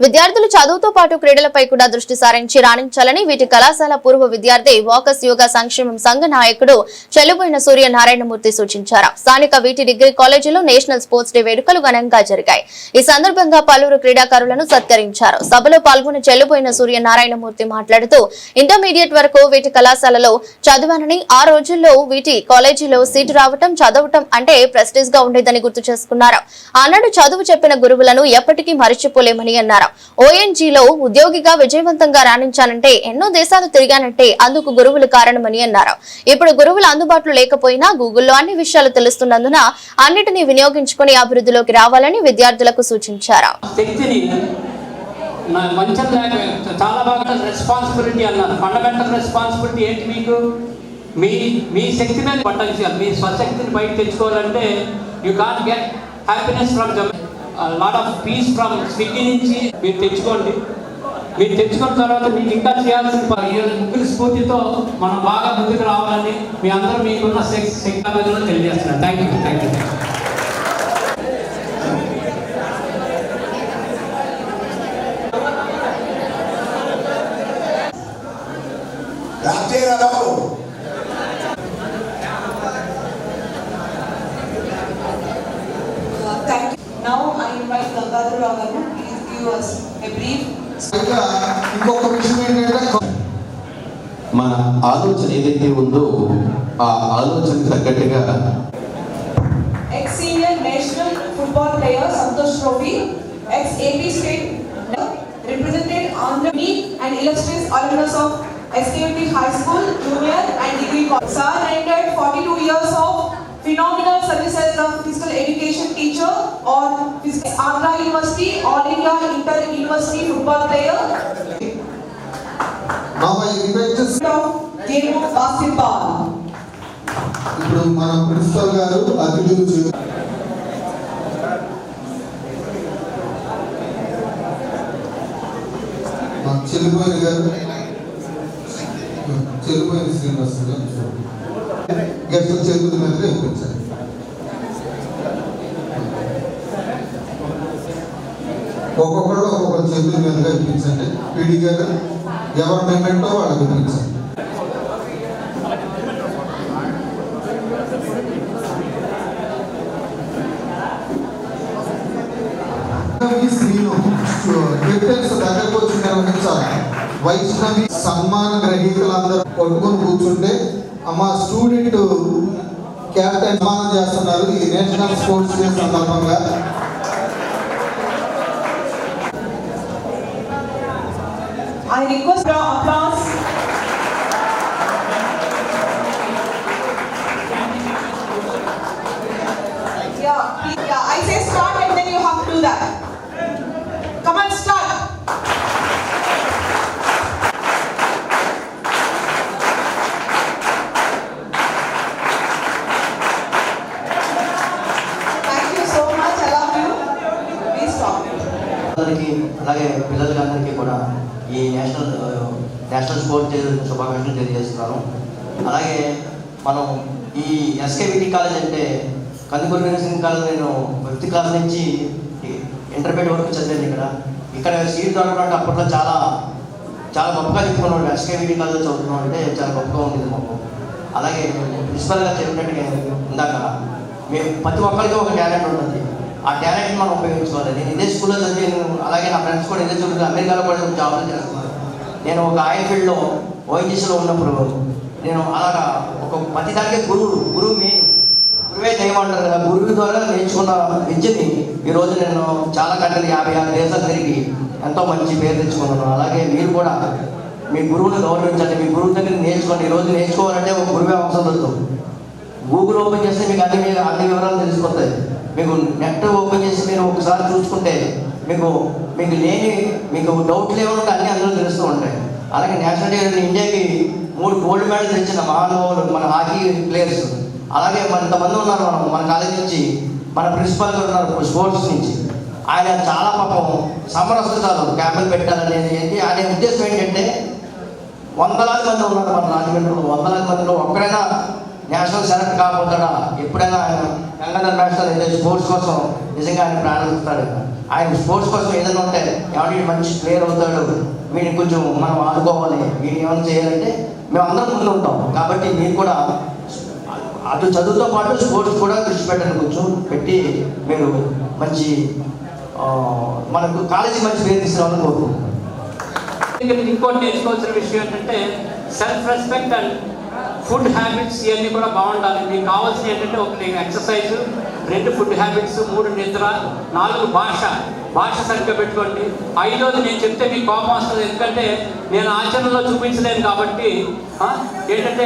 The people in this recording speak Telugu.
విద్యార్థులు చదువుతో పాటు క్రీడలపై కూడా దృష్టి సారించి రాణించాలని వీటి కళాశాల పూర్వ విద్యార్థి వాకస్ యోగా సంక్షేమం సంఘ నాయకుడు చెల్లుబోయిన సూర్య నారాయణమూర్తి సూచించారు. స్థానిక వీటి డిగ్రీ కాలేజీలో నేషనల్ స్పోర్ట్స్ డే వేడుకలు ఘనంగా జరిగాయి. ఈ సందర్భంగా పలువురు క్రీడాకారులను సత్కరించారు. సభలో పాల్గొన్న చెల్లుబోయిన సూర్య నారాయణమూర్తి మాట్లాడుతూ ఇంటర్మీడియట్ వరకు వీటి కళాశాలలో చదివానని ఆ రోజుల్లో వీటి కాలేజీలో సీటు రావటం చదవటం అంటే ప్రెస్టీజ్గా ఉండేదని గుర్తు చేసుకున్నారు. ఆనాడు చదువు చెప్పిన గురువులను ఎప్పటికీ మరిచిపోలేమని అన్నారు. ఓఎన్జీలో ఉద్యోగిగా విజయవంతంగా రాణించాలంటే ఎన్నో దేశాలు తిరిగానంటే అందుకు గురువులు కారణమని అన్నారు. ఇప్పుడు గురువులు అందుబాటులో లేకపోయినా గూగుల్లో అన్ని విషయాలు తెలుస్తున్నందున అన్నిటినీ వినియోగించుకుని అభివృద్ధిలోకి రావాలని విద్యార్థులకు సూచించారు. చాలా బాగా రెస్పాన్సిబిలిటీ అన్నారు. ఫండమెంటల్ రెస్పాన్సిబిలిటీ ఏంటి మీకు? మీ మీ శక్తి మీద పట్టించాలి మీ స్వశక్తిని బయట తెచ్చుకోవాలంటే you can get happiness from the lot of peace from Swiggy నుంచి మీరు తెచ్చుకోండి. మీరు తెచ్చుకున్న తర్వాత మీకు ఇంకా చేయాల్సిన ముగ్గురు స్ఫూర్తితో మనం బాగా ముందుకు రావాలని మీ అందరూ మీకున్న శక్తి శక్తి తెలియజేస్తున్నాను. Thank you thank you invite Gangadhar Ragavu, please give us a brief ఇంకా ఇంకొక విషయం ఏంటంటే మన ఆలోచన ఏదైతే ఉందో ఆ ఆలోచనకు తగ్గట్టుగా ex-senior national football player Santosh Trophy, ex-AP state represented Andhra Meet and illustrious alumnus of SKP High School, Junior and Degree College. Sir rendered 42 years of phenomenal service as a physical education teacher on Phys- Andhra University, All India Inter-University football player Now I invite of game of basketball. ఇప్పుడు మన ప్రిన్సిపల్ గారు అతిథులు చెల్లిపోయిన గారు చెల్లిపోయిన శ్రీనివాస్ గారు గెస్ట్ చేతుల మీద ఇప్పించారు ఒక్కొక్కళ్ళు ఒక్కొక్కరు చెప్పిన మీదుగా ఇప్పించండి పీడి గారు ఎవరి పేమెంటో వాళ్ళకి ఇప్పించండి వైష్ణవి శ్రీను దగ్గరకు వచ్చి నిర్వహించాలి వైష్ణవి సన్మాన గ్రహీతలందరూ కొట్టుకొని కూర్చుంటే మా స్టూడెంట్ క్యాప్టెన్ సన్మానం చేస్తున్నారు. ఈ నేషనల్ స్పోర్ట్స్ డే సందర్భంగా. I request your applause. అందరికీ అలాగే పిల్లలకి అందరికీ కూడా ఈ నేషనల్ నేషనల్ స్పోర్ట్స్ డే శుభాకాంక్షలు తెలియజేస్తున్నాను. అలాగే మనం ఈ ఎస్కేవిటీ కాలేజ్ అంటే కందుకూరు వీరసింగ్ కాలేజ్ నేను ఫిఫ్త్ క్లాస్ నుంచి ఇంటర్మీడియట్ వరకు చదివాను ఇక్కడ. ఇక్కడ సీట్ దొరకడం అంటే అప్పట్లో చాలా చాలా గొప్పగా చెప్పుకున్నాడు ఎస్కేవిటీ కాలేజ్ చదువుతున్నాం అంటే చాలా గొప్పగా ఉండేది మాకు. అలాగే ప్రిన్సిపల్ గారు చెప్పినట్టుగా ఇందాక మేము ప్రతి ఒక్కరికి ఒక టాలెంట్ ఉంటుంది. ఆ టాలెంట్ మనం ఉపయోగించుకోవాలి. నేను ఇదే స్కూల్లో చదివాను అలాగే నా ఫ్రెండ్స్ కూడా ఇదే చదువుతున్నారు అమెరికాలో కూడా జాబ్లు చేస్తున్నారు. నేను ఒక ఐ ఫీల్డ్లో ఓఎన్జీసీలో ఉన్నప్పుడు నేను అలాగా ఒక ప్రతి దానికి గురువు గురువు మెయిన్ గురువే దైవం అంటారు కదా గురువు ద్వారా నేర్చుకున్న విద్యని ఈరోజు నేను చాలా గంటలు యాభై ఆరు దేశాలు తిరిగి ఎంతో మంచి పేరు తెచ్చుకున్నాను. అలాగే మీరు కూడా మీ గురువుని గౌరవించండి. మీ గురువు దగ్గర నేర్చుకోండి. ఈరోజు నేర్చుకోవాలంటే ఒక గురువే అవసరం లేదు. గూగుల్ ఓపెన్ చేస్తే మీకు అన్ని అన్ని వివరాలు తెలిసిపోతాయి. మీకు నెట్ ఓపెన్ చేసి మీరు ఒకసారి చూసుకుంటే మీకు మీకు లేని మీకు డౌట్లు ఏమైనా అన్నీ అందులో తెలుస్తూ ఉంటాయి. అలాగే నేషనల్ డే ఇండియాకి మూడు గోల్డ్ మెడల్ తెచ్చిన మహానుభావులు మన హాకీ ప్లేయర్స్ అలాగే మన ఇంతమంది ఉన్నారు మనం మన కాలేజ్ నుంచి మన ప్రిన్సిపల్ ఉన్నారు స్పోర్ట్స్ నుంచి. ఆయన చాలా పాపం సమరసతాలు క్యాంపులు పెట్టాలనేది ఏంటి? ఆయన ఉద్దేశం ఏంటంటే వందలాది మంది ఉన్నారు మన రాజమండ్రిలో. వందలాది మందిలో ఒక్కడైనా నేషనల్ సెలెక్ట్ కాకపోతాడా ఎప్పుడైనా ఆయన గంగాధర్ అయితే స్పోర్ట్స్ కోసం నిజంగా ఆయన ప్రారంభిస్తాడు. ఆయన స్పోర్ట్స్ కోసం ఏదైనా ఉంటే ఎవరి మంచి ప్లేయర్ అవుతాడు. వీడిని కొంచెం మనం ఆడుకోవాలి వీడిని ఏమైనా చేయాలంటే మేము అందరం ముందు ఉంటాం. కాబట్టి మీరు కూడా అటు చదువుతో పాటు స్పోర్ట్స్ కూడా దృష్టి పెట్టండి కొంచెం. పెట్టి మీరు మంచి మనకు కాలేజీ మంచి పేరు తీసుకురావాలని కోరుకుంటున్నాం. ఇంకోటి నేర్చుకోవాల్సిన విషయం ఏంటంటే self respect and food habits ఇవన్నీ కూడా బాగుండాలి. మీకు కావాల్సిన ఏంటంటే ఒకటి ఎక్సర్సైజ్ రెండు ఫుడ్ హ్యాబిట్స్ మూడు నిద్ర నాలుగు భాష. భాష సరిగ్గా పెట్టుకోండి. ఐదోది నేను చెప్తే మీకు కోపం వస్తుంది. ఎందుకంటే నేను ఆచరణలో చూపించలేను కాబట్టి ఏంటంటే